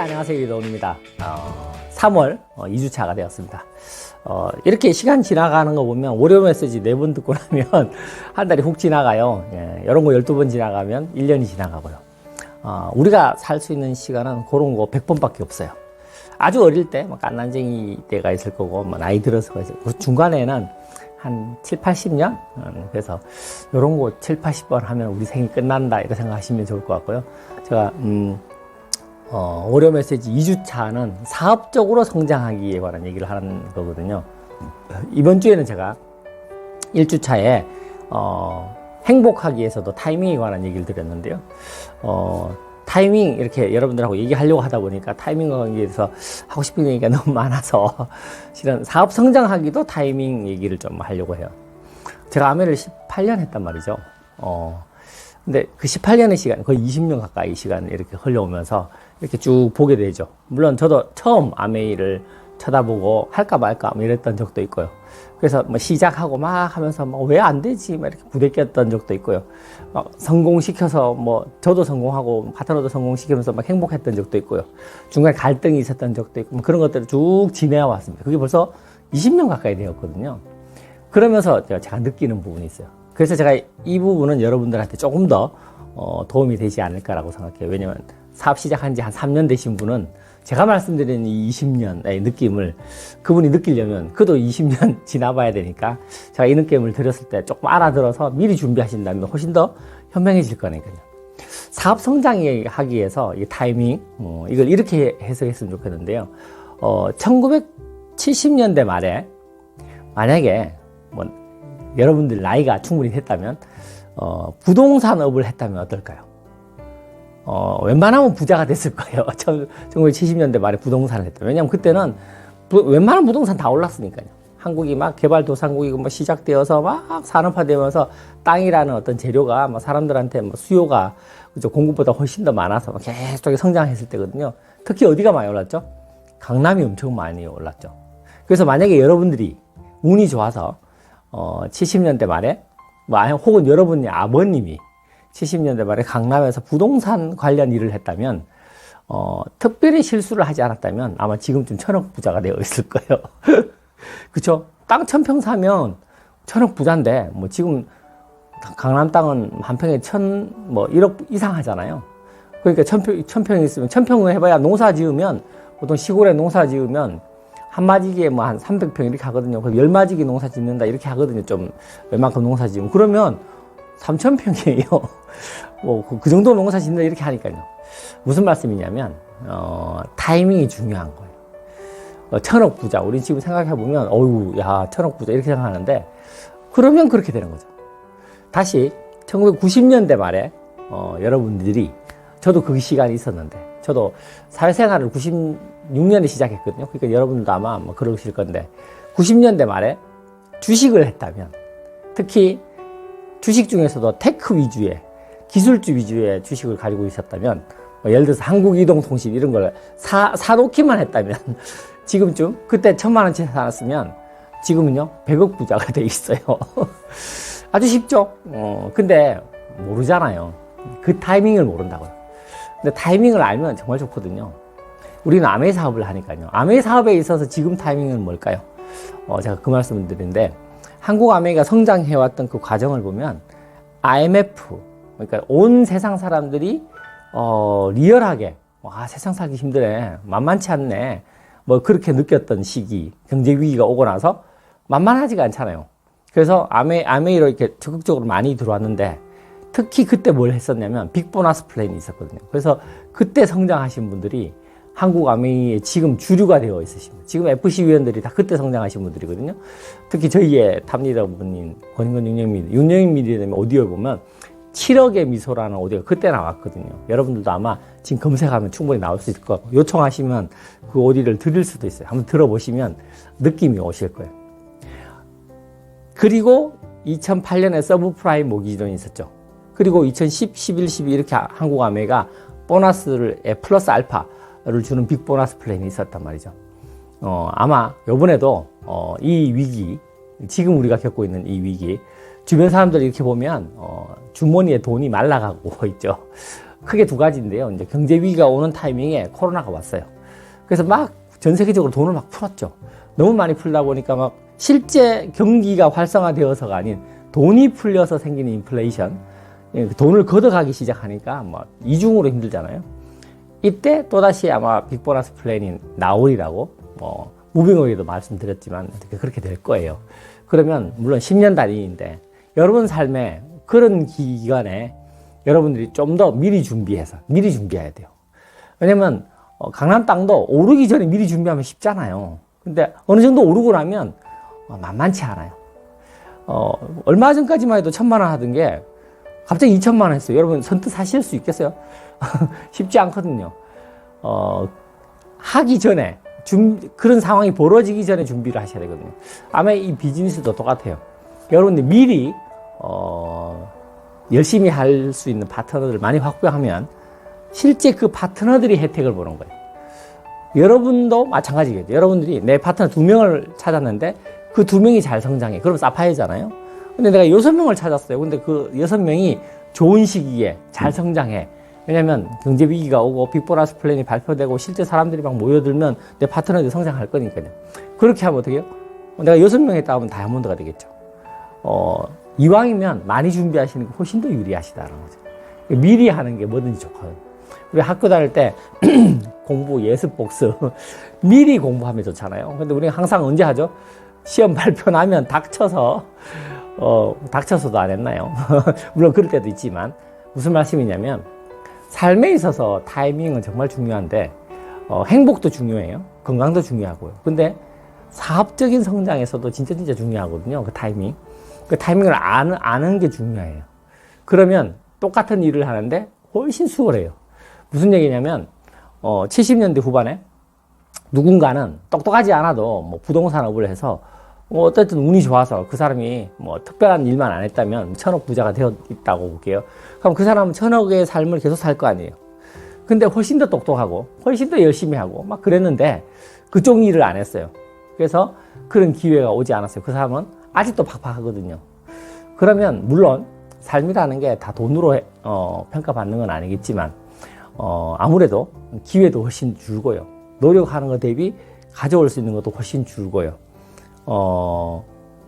안녕하세요. 이동입니다. 어, 3월 어, 2주차가 되었습니다. 어, 이렇게 시간 지나가는 거 보면 월요 메시지 4번 듣고 나면 한 달이 훅 지나가요. 예, 이런 거 12번 지나가면 1년이 지나가고요. 어, 우리가 살 수 있는 시간은 그런 거 100번밖에 없어요. 아주 어릴 때, 뭐, 깐난쟁이 때가 있을 거고, 뭐, 나이 있을 거고, 중간에는 한 7, 80년? 음, 그래서, 요런 거 7, 80번 하면 우리 생이 끝난다, 이렇게 생각하시면 좋을 것 같고요. 제가, 음, 어, 월요 메시지 2주차는 사업적으로 성장하기에 관한 얘기를 하는 거거든요. 이번 주에는 제가 1주차에, 어, 행복하기 위해서도 타이밍에 관한 얘기를 드렸는데요. 어, 타이밍 이렇게 여러분들하고 얘기하려고 하다 보니까 타이밍과 관계해서 하고 싶은 얘기가 너무 많아서 실은 사업 성장하기도 타이밍 얘기를 좀 하려고 해요. 제가 아메를 18년 했단 말이죠. 어, 근데 그 18년의 시간, 거의 20년 가까이 시간 이렇게 흘러오면서 이렇게 쭉 보게 되죠. 물론 저도 처음 아메이를 쳐다보고 할까 말까 뭐 이랬던 적도 있고요. 그래서 뭐 시작하고 막 하면서 뭐왜안 되지? 막 이렇게 부대꼈던 적도 있고요. 막 성공시켜서 뭐 저도 성공하고 파트너도 성공시키면서 막 행복했던 적도 있고요. 중간에 갈등이 있었던 적도 있고 뭐 그런 것들을 쭉 지내와 왔습니다. 그게 벌써 20년 가까이 되었거든요. 그러면서 제가 느끼는 부분이 있어요. 그래서 제가 이 부분은 여러분들한테 조금 더 어, 도움이 되지 않을까라고 생각해요. 왜냐면 사업 시작한 지 한 3년 되신 분은 제가 말씀드린 이 20년의 느낌을 그분이 느끼려면 그도 20년 지나봐야 되니까 제가 이 느낌을 드렸을 때 조금 알아들어서 미리 준비하신다면 훨씬 더 현명해질 거니까요. 사업 성장하기 위해서 이 타이밍, 어, 이걸 이렇게 해석했으면 좋겠는데요. 어, 1970년대 말에 만약에 뭐 여러분들 나이가 충분히 됐다면 어, 부동산업을 했다면 어떨까요? 어, 웬만하면 부자가 됐을 거예요. 1970년대 말에 부동산을 했다. 왜냐하면 그때는 부, 웬만한 부동산 다 올랐으니까요. 한국이 막 개발도상국이고 뭐 시작되어서 막 산업화되면서 땅이라는 어떤 재료가 뭐 사람들한테 뭐 수요가 그죠 공급보다 훨씬 더 많아서 계속 성장했을 때거든요. 특히 어디가 많이 올랐죠? 강남이 엄청 많이 올랐죠. 그래서 만약에 여러분들이 운이 좋아서 어 70년대 말에 뭐 혹은 여러분의 아버님이 70년대 말에 강남에서 부동산 관련 일을 했다면 어, 특별히 실수를 하지 않았다면 아마 지금쯤 천억 부자가 되어 있을 거예요. 그쵸? 땅 천평 사면 천억 부자인데 뭐 지금 강남 땅은 한 평에 천, 뭐 1억 이상 하잖아요. 그러니까 천평, 천평이 있으면 천평을 해봐야 농사 지으면 보통 시골에 농사 지으면 한 마지기에 뭐 한 300평 이렇게 하거든요. 그럼 열 마지기 농사 짓는다 이렇게 하거든요. 좀 웬만큼 농사 지으면. 그러면 3,000평이에요. 뭐, 그, 그 정도 농사 짓는다 이렇게 하니까요. 무슨 말씀이냐면, 어, 타이밍이 중요한 거예요. 어, 천억 부자. 우리 지금 생각해 보면, 어유 야, 천억 부자. 이렇게 생각하는데, 그러면 그렇게 되는 거죠. 다시, 1990년대 말에, 어, 여러분들이, 저도 그 시간이 있었는데, 저도 사회생활을 96년에 시작했거든요. 그러니까 여러분도 아마 뭐 그러실 건데, 90년대 말에 주식을 했다면, 특히 주식 중에서도 테크 위주의 기술주 위주의 주식을 가지고 있었다면 뭐 예를 들어서 한국이동통신 이런 걸 사, 사놓기만 했다면 지금쯤 그때 천만 원치 사놨으면 지금은요 100억 부자가 돼 있어요. 아주 쉽죠? 어, 근데 모르잖아요. 그 타이밍을 모른다고요. 근데 타이밍을 알면 정말 좋거든요 우리는 아메 사업을 하니까요 아메 사업에 있어서 지금 타이밍은 뭘까요 어, 제가 그 말씀을 드리는데 한국 아메이가 성장해왔던 그 과정을 보면 IMF 그러니까 온 세상 사람들이 어, 리얼하게 와 세상 살기 힘드네 만만치 않네 뭐 그렇게 느꼈던 시기 경제 위기가 오고 나서 만만하지가 않잖아요. 그래서 아메 아메이로 이렇게 적극적으로 많이 들어왔는데 특히 그때 뭘 했었냐면 빅 보너스 플랜이 있었거든요. 그래서 그때 성장하신 분들이 한국 아메이의 지금 주류가 되어 있으십니다. 지금 FC 위원들이 다 그때 성장하신 분들이거든요. 특히 저희의 탑리더 분인 권인건 윤영민, 윤영민 미디어님 오디오에 보면 7억의 미소라는 오디오가 그때 나왔거든요. 여러분들도 아마 지금 검색하면 충분히 나올 수 있을 것 같고 요청하시면 그 오디오를 드릴 수도 있어요. 한번 들어보시면 느낌이 오실 거예요. 그리고 2008년에 서브프라임 모기지론이 있었죠. 그리고 2010, 11, 12 이렇게 한국 아메가 보너스를 플러스 알파 를 주는 빅 보너스 플랜이 있었단 말이죠. 어, 아마 요번에도 어, 이 위기, 지금 우리가 겪고 있는 이 위기, 주변 사람들 이렇게 보면 어, 주머니에 돈이 말라가고 있죠. 크게 두 가지인데요. 이제 경제 위기가 오는 타이밍에 코로나가 왔어요. 그래서 막 전 세계적으로 돈을 막 풀었죠. 너무 많이 풀다 보니까 막 실제 경기가 활성화되어서가 아닌 돈이 풀려서 생기는 인플레이션, 예, 그 돈을 걷어가기 시작하니까 뭐 이중으로 힘들잖아요. 이때 또다시 아마 빅보너스 플랜이 나오리라고 뭐 무빙어에도 말씀드렸지만 그렇게 될 거예요. 그러면 물론 10년 단위인데 여러분 삶에 그런 기간에 여러분들이 좀 더 미리 준비해서 미리 준비해야 돼요. 왜냐면 어, 강남 땅도 오르기 전에 미리 준비하면 쉽잖아요. 근데 어느 정도 오르고 나면 어, 만만치 않아요. 어, 얼마 전까지만 해도 천만 원 하던 게 갑자기 2천만 원 했어요. 여러분 선뜻 사실 수 있겠어요? 쉽지 않거든요. 어, 하기 전에 준 그런 상황이 벌어지기 전에 준비를 하셔야 되거든요. 아마 이 비즈니스도 똑같아요. 여러분들 미리 어, 열심히 할 수 있는 파트너들을 많이 확보하면 실제 그 파트너들이 혜택을 보는 거예요. 여러분도 마찬가지겠죠. 여러분들이 내 파트너 두 명을 찾았는데 그 두 명이 잘 성장해. 그럼 사파이잖아요. 근데 내가 여섯 명을 찾았어요. 근데 그 여섯 명이 좋은 시기에 잘 성장해. 왜냐면 경제 위기가 오고 빅보너스 플랜이 발표되고 실제 사람들이 막 모여들면 내 파트너들이 성장할 거니까요. 그렇게 하면 어떻게 해요? 내가 여섯 명 했다 하면 다이아몬드가 되겠죠. 어, 이왕이면 많이 준비하시는 게 훨씬 더 유리하시다는 거죠. 미리 하는 게 뭐든지 좋거든요. 우리 학교 다닐 때 공부, 예습, 복습 미리 공부하면 좋잖아요. 근데 우리가 항상 언제 하죠? 시험 발표 나면 닥쳐서 어, 닥쳐서도 안 했나요? 물론 그럴 때도 있지만 무슨 말씀이냐면 삶에 있어서 타이밍은 정말 중요한데 어, 행복도 중요해요. 건강도 중요하고요. 근데 사업적인 성장에서도 진짜 진짜 중요하거든요. 그 타이밍. 그 타이밍을 아는, 아는 게 중요해요. 그러면 똑같은 일을 하는데 훨씬 수월해요. 무슨 얘기냐면, 어, 70년대 후반에 누군가는 똑똑하지 않아도 뭐 부동산업을 해서 뭐 어쨌든 운이 좋아서 그 사람이 뭐 특별한 일만 안 했다면 천억 부자가 되어 있다고 볼게요. 그럼 그 사람은 천억의 삶을 계속 살 거 아니에요. 근데 훨씬 더 똑똑하고 훨씬 더 열심히 하고 막 그랬는데 그쪽 일을 안 했어요. 그래서 그런 기회가 오지 않았어요. 그 사람은 아직도 팍팍하거든요. 그러면 물론 삶이라는 게 다 돈으로 해- 어, 평가받는 건 아니겠지만 어, 아무래도 기회도 훨씬 줄고요. 노력하는 것 대비 가져올 수 있는 것도 훨씬 줄고요. 어,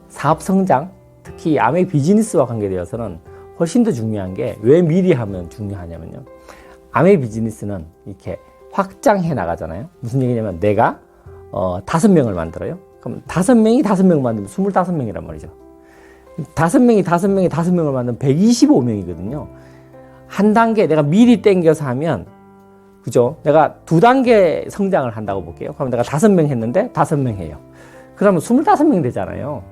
사업 성장, 특히 아메 비즈니스와 관계되어서는 훨씬 더 중요한 게 왜 미리 하면 중요하냐면요. 아메 비즈니스는 이렇게 확장해 나가잖아요. 무슨 얘기냐면 내가 어, 다섯 명을 만들어요. 그럼 다섯 명이 다섯 명 만들면 스물다섯 명이란 말이죠. 다섯 명이 다섯 명이 다섯 명을 만들면 125명이거든요. 한 단계 내가 미리 땡겨서 하면 그죠? 내가 두 단계 성장을 한다고 볼게요. 그럼 내가 다섯 명 했는데 다섯 명 해요. 그러면 스물다섯 명 되잖아요.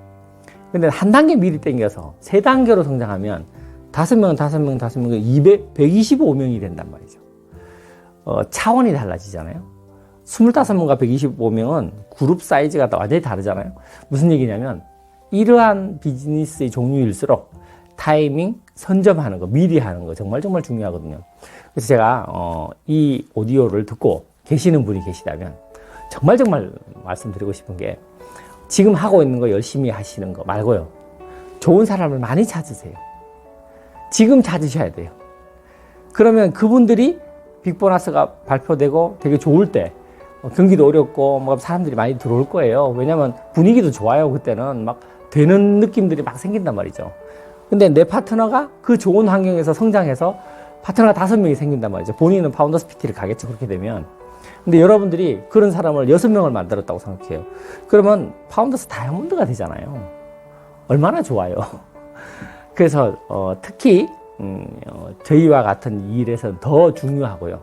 근데 한 단계 미리 땡겨서 세 단계로 성장하면 다섯 명은 다섯 명, 다섯 명은 200, 125명이 된단 말이죠. 어, 차원이 달라지잖아요. 25명과 125명은 그룹 사이즈가 완전히 다르잖아요. 무슨 얘기냐면 이러한 비즈니스의 종류일수록 타이밍 선점하는 거, 미리 하는 거 정말 정말 중요하거든요. 그래서 제가 어, 이 오디오를 듣고 계시는 분이 계시다면 정말 정말 말씀드리고 싶은 게 지금 하고 있는 거 열심히 하시는 거 말고요. 좋은 사람을 많이 찾으세요. 지금 찾으셔야 돼요. 그러면 그분들이 빅보너스가 발표되고 되게 좋을 때 어, 경기도 어렵고 뭐 사람들이 많이 들어올 거예요. 왜냐면 분위기도 좋아요. 그때는 막 되는 느낌들이 막 생긴단 말이죠. 근데 내 파트너가 그 좋은 환경에서 성장해서 파트너가 다섯 명이 생긴단 말이죠. 본인은 파운더스 PT를 가겠죠. 그렇게 되면. 근데 여러분들이 그런 사람을 여섯 명을 만들었다고 생각해요. 그러면 파운더스 다이아몬드가 되잖아요. 얼마나 좋아요. 그래서 어, 특히 음, 어, 저희와 같은 이 일에서는 더 중요하고요.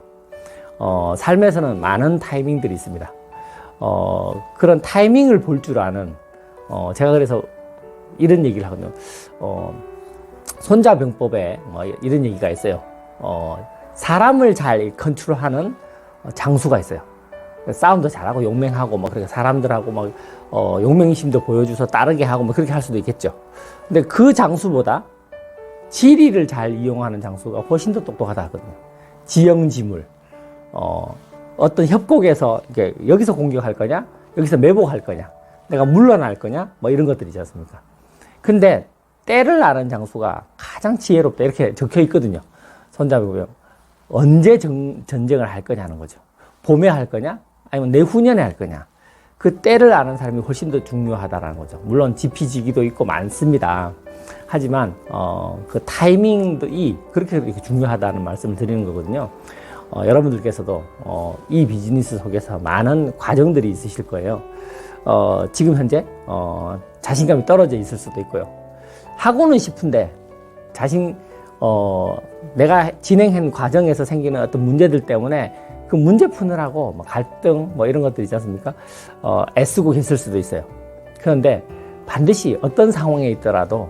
어, 삶에서는 많은 타이밍들이 있습니다. 어, 그런 타이밍을 볼 줄 아는 어, 제가 그래서 이런 얘기를 하거든요. 어, 손자병법에 뭐 이런 얘기가 있어요. 어, 사람을 잘 컨트롤하는 어, 장수가 있어요. 싸움도 잘하고 용맹하고 뭐 그렇게 사람들하고 막 어, 용맹심도 보여줘서 따르게 하고 뭐 그렇게 할 수도 있겠죠. 근데 그 장수보다 지리를 잘 이용하는 장수가 훨씬 더 똑똑하다 하거든요. 지형지물. 어, 어떤 협곡에서 이렇게 여기서 공격할 거냐, 여기서 매복할 거냐, 내가 물러날 거냐, 뭐 이런 것들이지 않습니까? 근데 때를 아는 장수가 가장 지혜롭다 이렇게 적혀 있거든요. 손잡이 보면 언제 정- 전쟁을 할 거냐는 거죠. 봄에 할 거냐? 아니면 내후년에 할 거냐? 그 때를 아는 사람이 훨씬 더 중요하다라는 거죠. 물론 지피지기도 있고 많습니다. 하지만 어, 그 타이밍도 이 그렇게 그렇게 중요하다는 말씀을 드리는 거거든요. 어, 여러분들께서도 어, 이 비즈니스 속에서 많은 과정들이 있으실 거예요. 어, 지금 현재 어, 자신감이 떨어져 있을 수도 있고요. 하고는 싶은데 자신 어, 내가 진행한 과정에서 생기는 어떤 문제들 때문에 그 문제 푸느라고 뭐 갈등 뭐 이런 것들 있지 않습니까? 어, 애쓰고 계실 수도 있어요. 그런데 반드시 어떤 상황에 있더라도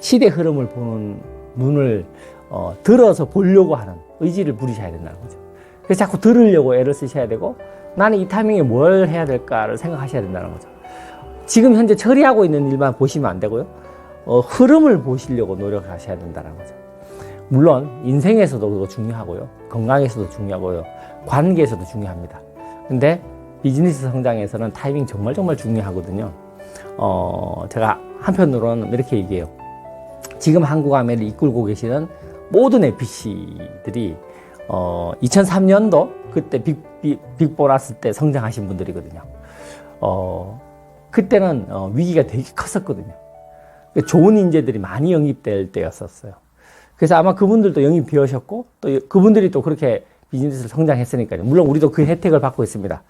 시대 흐름을 보는 눈을 어, 들어서 보려고 하는 의지를 부리셔야 된다는 거죠. 그래서 자꾸 들으려고 애를 쓰셔야 되고 나는 이 타이밍에 뭘 해야 될까를 생각하셔야 된다는 거죠. 지금 현재 처리하고 있는 일만 보시면 안 되고요. 어, 흐름을 보시려고 노력하셔야 된다는 거죠. 물론 인생에서도 그거 중요하고요. 건강에서도 중요하고요. 관계에서도 중요합니다. 근데 비즈니스 성장에서는 타이밍 정말 정말 중요하거든요. 어, 제가 한편으로는 이렇게 얘기해요. 지금 한국 아메를 이끌고 계시는 모든 NPC들이 어, 2003년도 그때 빅, 빅, 빅보라스 때 성장하신 분들이거든요. 어, 그때는 어, 위기가 되게 컸었거든요. 좋은 인재들이 많이 영입될 때였었어요. 그래서 아마 그분들도 영입 비우셨고 또 그분들이 또 그렇게 비즈니스를 성장했으니까요. 물론 우리도 그 혜택을 받고 있습니다.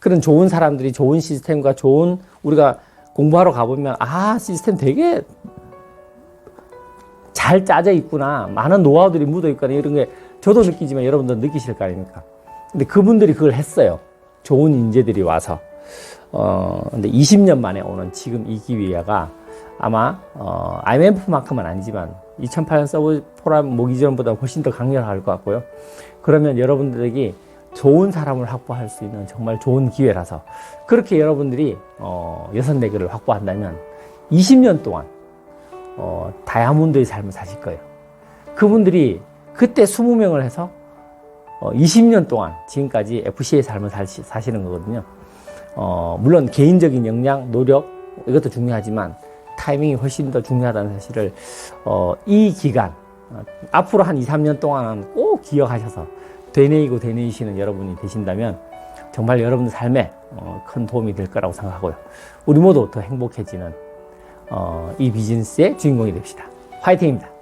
그런 좋은 사람들이 좋은 시스템과 좋은 우리가 공부하러 가보면 아 시스템 되게 잘 짜져 있구나. 많은 노하우들이 묻어 있구나. 이런 게 저도 느끼지만 여러분도 느끼실 거 아닙니까? 근데 그분들이 그걸 했어요. 좋은 인재들이 와서. 어, 근데 20년 만에 오는 지금 이 기회가 아마, 어, IMF만큼은 아니지만 2008년 서브 포럼 모기 전보다 훨씬 더 강렬할 것 같고요. 그러면 여러분들에게 좋은 사람을 확보할 수 있는 정말 좋은 기회라서 그렇게 여러분들이 어, 여섯 네 개를 확보한다면 20년 동안 어, 다이아몬드의 삶을 사실 거예요. 그분들이 그때 20명을 해서 어, 20년 동안 지금까지 FC의 삶을 사시, 사시는 거거든요. 어, 물론 개인적인 역량, 노력 이것도 중요하지만 타이밍이 훨씬 더 중요하다는 사실을 어, 이 기간 어, 앞으로 한 2, 3년 동안은 꼭 기억하셔서 되뇌이고 되뇌이시는 여러분이 되신다면 정말 여러분들 삶에 어, 큰 도움이 될 거라고 생각하고요. 우리 모두 더 행복해지는 어, 이 비즈니스의 주인공이 됩시다. 화이팅입니다.